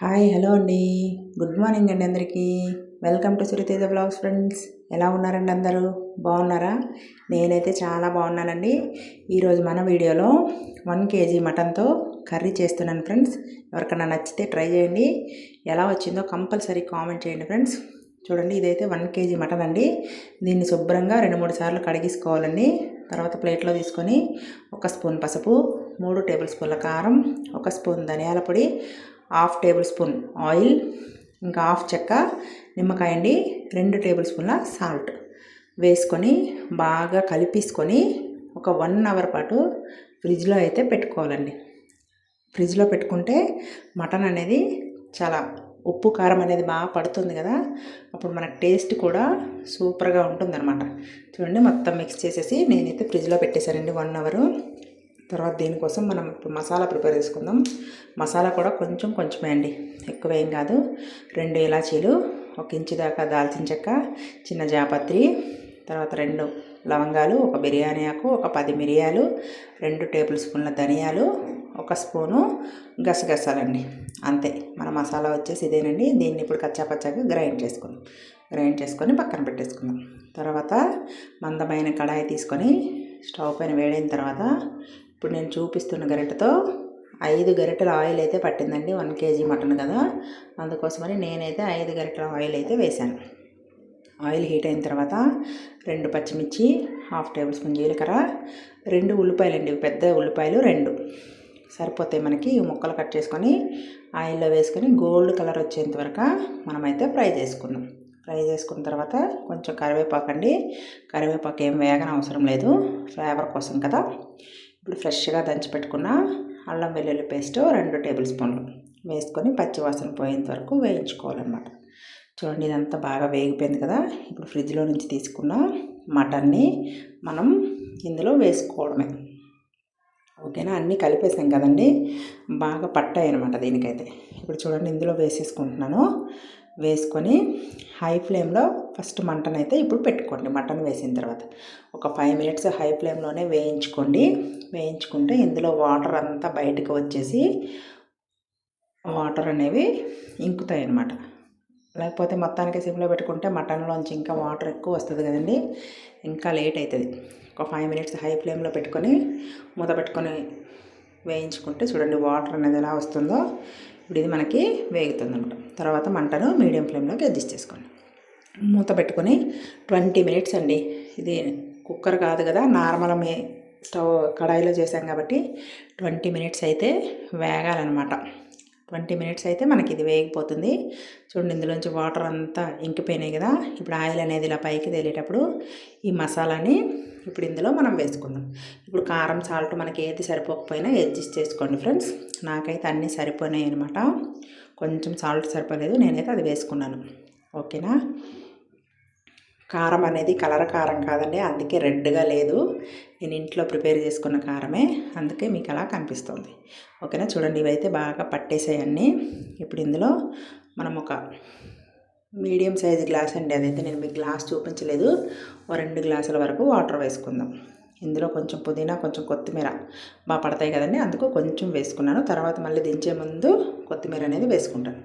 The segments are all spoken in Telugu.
హాయ్ హలో అండి. గుడ్ మార్నింగ్ అండి అందరికీ. Welcome to Suriteja vlogs friends. ఎలా ఉన్నారండి అందరూ? బాగున్నారా? నేనైతే చాలా బాగున్నానండి. ఈరోజు మన వీడియోలో వన్ కేజీ మటన్తో కర్రీ చేస్తున్నాను ఫ్రెండ్స్. ఎవరికైనా నచ్చితే ట్రై చేయండి. ఎలా వచ్చిందో కంపల్సరీ కామెంట్ చేయండి ఫ్రెండ్స్. చూడండి ఇదైతే వన్ కేజీ మటన్ అండి. దీన్ని శుభ్రంగా రెండు మూడు సార్లు కడిగేసుకోవాలండి. తర్వాత ప్లేట్లో తీసుకొని ఒక స్పూన్ పసుపు మూడు టేబుల్ స్పూన్ల కారం ఒక స్పూన్ ధనియాల పొడి హాఫ్ టేబుల్ స్పూన్ ఆయిల్ ఇంకా హాఫ్ చెక్క నిమ్మకాయ అండి రెండు టేబుల్ స్పూన్ల సాల్ట్ వేసుకొని బాగా కలిపేసుకొని ఒక వన్ అవర్ పాటు ఫ్రిడ్జ్లో అయితే పెట్టుకోవాలండి. ఫ్రిడ్జ్లో పెట్టుకుంటే మటన్ అనేది చాలా ఉప్పు కారం అనేది బాగా పడుతుంది కదా అప్పుడు మనకు టేస్ట్ కూడా సూపర్గా ఉంటుందన్నమాట. చూడండి మొత్తం మిక్స్ చేసేసి నేనైతే ఫ్రిడ్జ్లో పెట్టేశానండి వన్ అవరు. తర్వాత దీనికోసం మనం ఇప్పుడు మసాలా ప్రిపేర్ చేసుకుందాం. మసాలా కూడా కొంచెం కొంచెమే అండి. ఎక్కువ ఏం కాదు. రెండు ఇలాచీలు ఒక ఇంచు దాకా దాల్చిన చెక్క చిన్న జాపత్రి తర్వాత రెండు లవంగాలు ఒక బిర్యానీ ఆకు ఒక పది మిరియాలు రెండు టేబుల్ స్పూన్ల ధనియాలు ఒక స్పూను గసగసాలండి. అంతే. మన మసాలా వచ్చేసి ఇదేనండి. దీన్ని ఇప్పుడు కచ్చాపచ్చాగా గ్రైండ్ చేసుకుందాం. గ్రైండ్ చేసుకొని పక్కన పెట్టేసుకుందాం. తర్వాత మందమైన కడాయి తీసుకొని స్టవ్ పైన వేడైన తర్వాత ఇప్పుడు నేను చూపిస్తున్న గరిటెతో ఐదు గరిటెల ఆయిల్ అయితే పట్టిందండి వన్ కేజీ మటన్ కదా. అందుకోసమని నేనైతే ఐదు గరిటెల ఆయిల్ అయితే వేశాను. ఆయిల్ హీట్ అయిన తర్వాత రెండు పచ్చిమిర్చి హాఫ్ టేబుల్ స్పూన్ జీలకర్ర రెండు ఉల్లిపాయలు అండి పెద్ద ఉల్లిపాయలు రెండు. సరిపోతాయి మనకి ఈ ముక్కలు కట్ చేసుకొని ఆయిల్లో వేసుకొని గోల్డ్ కలర్ వచ్చేంత వరకు మనమైతే ఫ్రై చేసుకుందాం. ఫ్రై చేసుకున్న తర్వాత కొంచెం కరివేపాకు అండి కరివేపాకు ఏం వేగన అవసరం లేదు ఫ్లేవర్ కోసం కదా. ఇప్పుడు ఫ్రెష్గా దంచి పెట్టుకున్న అల్లం వెల్లుల్లి పేస్ట్ రెండు టేబుల్ స్పూన్లు వేసుకొని పచ్చివాసన పోయేంత వరకు వేయించుకోవాలన్నమాట. చూడండి ఇదంతా బాగా వేగిపోయింది కదా. ఇప్పుడు ఫ్రిడ్జ్లో నుంచి తీసుకున్న మటన్ని మనం ఇందులో వేసుకోవడమే. ఓకేనా? అన్నీ కలిపేసాం కదండి. బాగా పట్టాయి అనమాట దీనికైతే. ఇప్పుడు చూడండి ఇందులో వేసేసుకుంటున్నాను. వేసుకొని హై ఫ్లేమ్లో ఫస్ట్ మటన్ అయితే ఇప్పుడు పెట్టుకోండి. మటన్ వేసిన తర్వాత ఒక ఫైవ్ మినిట్స్ హై ఫ్లేమ్లోనే వేయించుకోండి. వేయించుకుంటే ఇందులో వాటర్ అంతా బయటకు వచ్చేసి వాటర్ అనేవి ఇంకుతాయి అన్నమాట లేకపోతే మొత్తానికి సిమ్లో పెట్టుకుంటే మటన్లోంచి ఇంకా వాటర్ ఎక్కువ వస్తుంది కదండి. ఇంకా లేట్ అవుతుంది ఒక ఫైవ్ మినిట్స్ హై ఫ్లేమ్లో పెట్టుకొని మూత పెట్టుకొని వేయించుకుంటే చూడండి వాటర్ అనేది ఎలా వస్తుందో. ఇప్పుడు ఇది మనకి వేగుతుంది అనమాట తర్వాత మంటను మీడియం ఫ్లేమ్లోకి అడ్జస్ట్ చేసుకోండి. మూత పెట్టుకొని ట్వంటీ మినిట్స్ అండి. ఇది కుక్కర్ కాదు కదా నార్మల్ మే స్టవ్ కడాయిలో చేసాం కాబట్టి ట్వంటీ మినిట్స్ అయితే వేగాలన్నమాట. ట్వంటీ మినిట్స్ అయితే మనకి ఇది వేగిపోతుంది. చూడండి ఇందులోంచి వాటర్ అంతా ఇంకిపోయినాయి కదా. ఇప్పుడు ఆయిల్ అనేది ఇలా పైకి తేలేటప్పుడు ఈ మసాలాని ఇప్పుడు ఇందులో మనం వేసుకుందాం. ఇప్పుడు కారం సాల్ట్ మనకి ఏది సరిపోకపోయినా అడ్జస్ట్ చేసుకోండి ఫ్రెండ్స్. నాకైతే అన్నీ సరిపోయినాయి అనమాట కొంచెం సాల్ట్ సరిపోలేదు. నేనైతే అది వేసుకున్నాను. ఓకేనా? కారం అనేది కలర్ కారం కాదండి అందుకే రెడ్గా లేదు. నేను ఇంట్లో ప్రిపేర్ చేసుకున్న కారమే అందుకే మీకు అలా కనిపిస్తుంది. ఓకేనా? చూడండి ఇవైతే బాగా పట్టేసాయన్నీ. ఇప్పుడు ఇందులో మనం ఒక మీడియం సైజ్ గ్లాస్ అండి అదైతే నేను మీకు గ్లాస్ చూపించలేదు. ఓ రెండు గ్లాసుల వరకు వాటర్ వేసుకుందాం. ఇందులో కొంచెం పుదీనా కొంచెం కొత్తిమీర బాగా పడతాయి కదండి అందుకు కొంచెం వేసుకున్నాను. తర్వాత మళ్ళీ దించే ముందు కొత్తిమీర అనేది వేసుకుంటాను.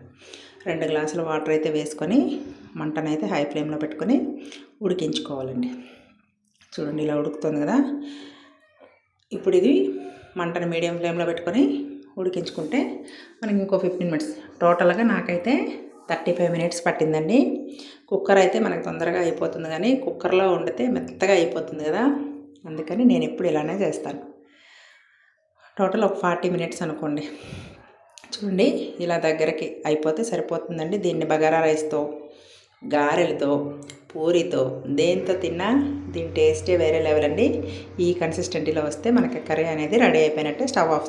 రెండు గ్లాసుల వాటర్ అయితే వేసుకొని మంటనైతే హై ఫ్లేమ్లో పెట్టుకొని ఉడికించుకోవాలండి. చూడండి ఇలా ఉడుకుతుంది కదా. ఇప్పుడు ఇది మంటను మీడియం ఫ్లేమ్లో పెట్టుకొని ఉడికించుకుంటే మనకి ఇంకో ఫిఫ్టీన్ మినిట్స్ టోటల్గా నాకైతే థర్టీ ఫైవ్ మినిట్స్ పట్టిందండి. కుక్కర్ అయితే మనకు తొందరగా అయిపోతుంది కానీ కుక్కర్లో వండితే మెత్తగా అయిపోతుంది కదా. అందుకని నేను ఎప్పుడు ఇలానే చేస్తాను. టోటల్ ఒక ఫార్టీ మినిట్స్ అనుకోండి. చూడండి ఇలా దగ్గరకి అయిపోతే సరిపోతుందండి. దీన్ని బగారా రైస్తో గారెలతో పూరితో దేంతో తిన్నా దీని టేస్టే వేరే లెవెల్ అండి. ఈ కన్సిస్టెంటీలో వస్తే మనకి కర్రీ అనేది రెడీ అయిపోయినట్టే స్టవ్ ఆఫ్